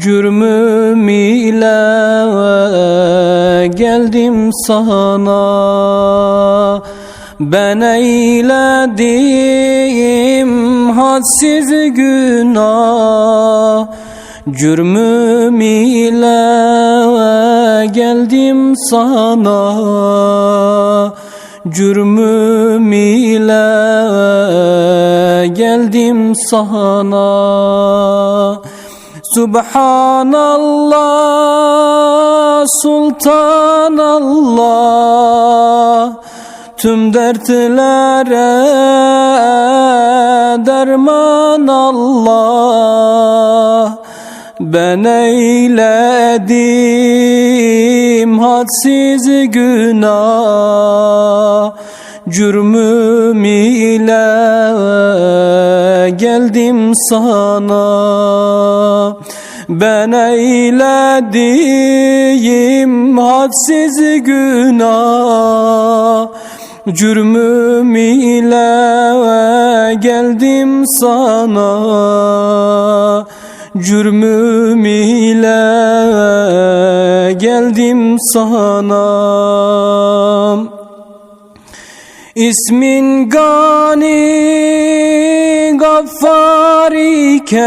Cürmüm ile geldim sana. Ben eyledim hadsiz günah. Cürmüm ile geldim sana. Cürmüm ile geldim sana Subhanallah, Sultanallah. Tüm dertlere derman Allah Ben eyledim hadsiz günah. Cürmüm ile geldim sana. Ben eyledim hadsiz günah. Cürmüm ile geldim sana. Cürmüm ile geldim sana İsmin Gani Gaffar iken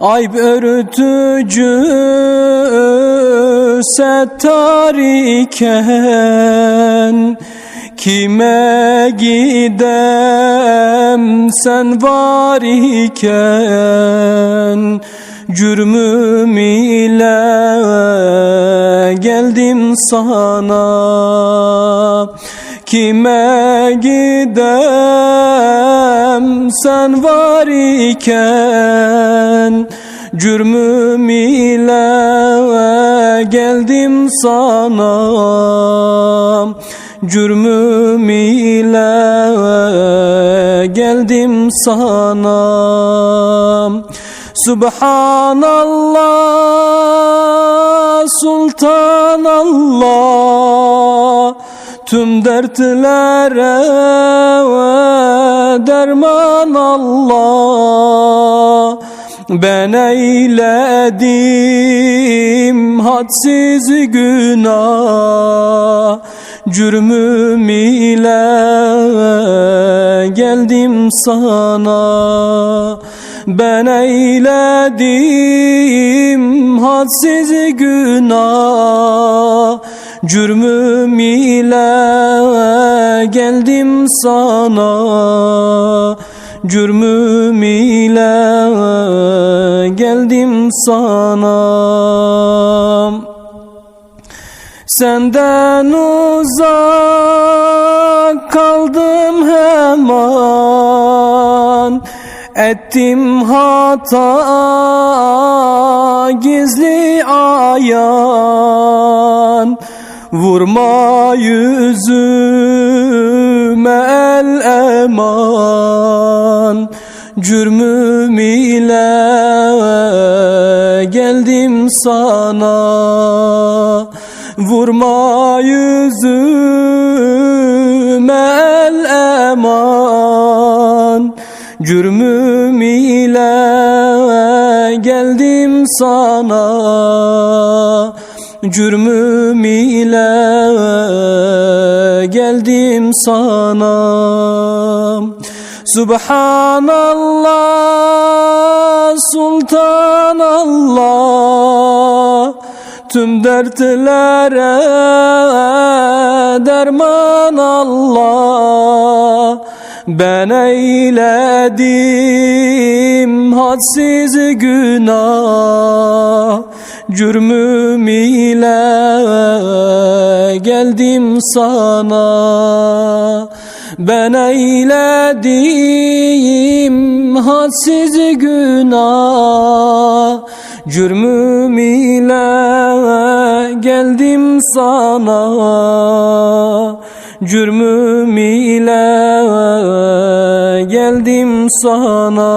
Ayb örtücü settar iken Kime gidem sen var iken Cürmüm ile geldim sana. Kime gidem? Sen var iken Cürmüm ile geldim sana. Cürmüm ile geldim sana. Subhanallah Sultanallah Tüm dertlere derman Allah. Ben eyledim hadsiz günah. Cürmüm ile geldim sana Ben eyledim hadsiz günah. Cürmüm ile geldim sana. Cürmüm ile geldim sana. Senden uzak kaldım Ettim hata gizli ayan. Vurma yüzüme el eman. Cürmüm ile geldim sana. Vurma yüzüme Cürmüm ile geldim sana. Cürmüm ile geldim sana. Subhanallah Sultanallah. Tüm dertlere derman Allah Ben eyledim hadsiz günah. Cürmüm ile geldim sana. Ben eyledim hadsiz günah. Cürmüm ile geldim sana. Cürmüm ile geldim sana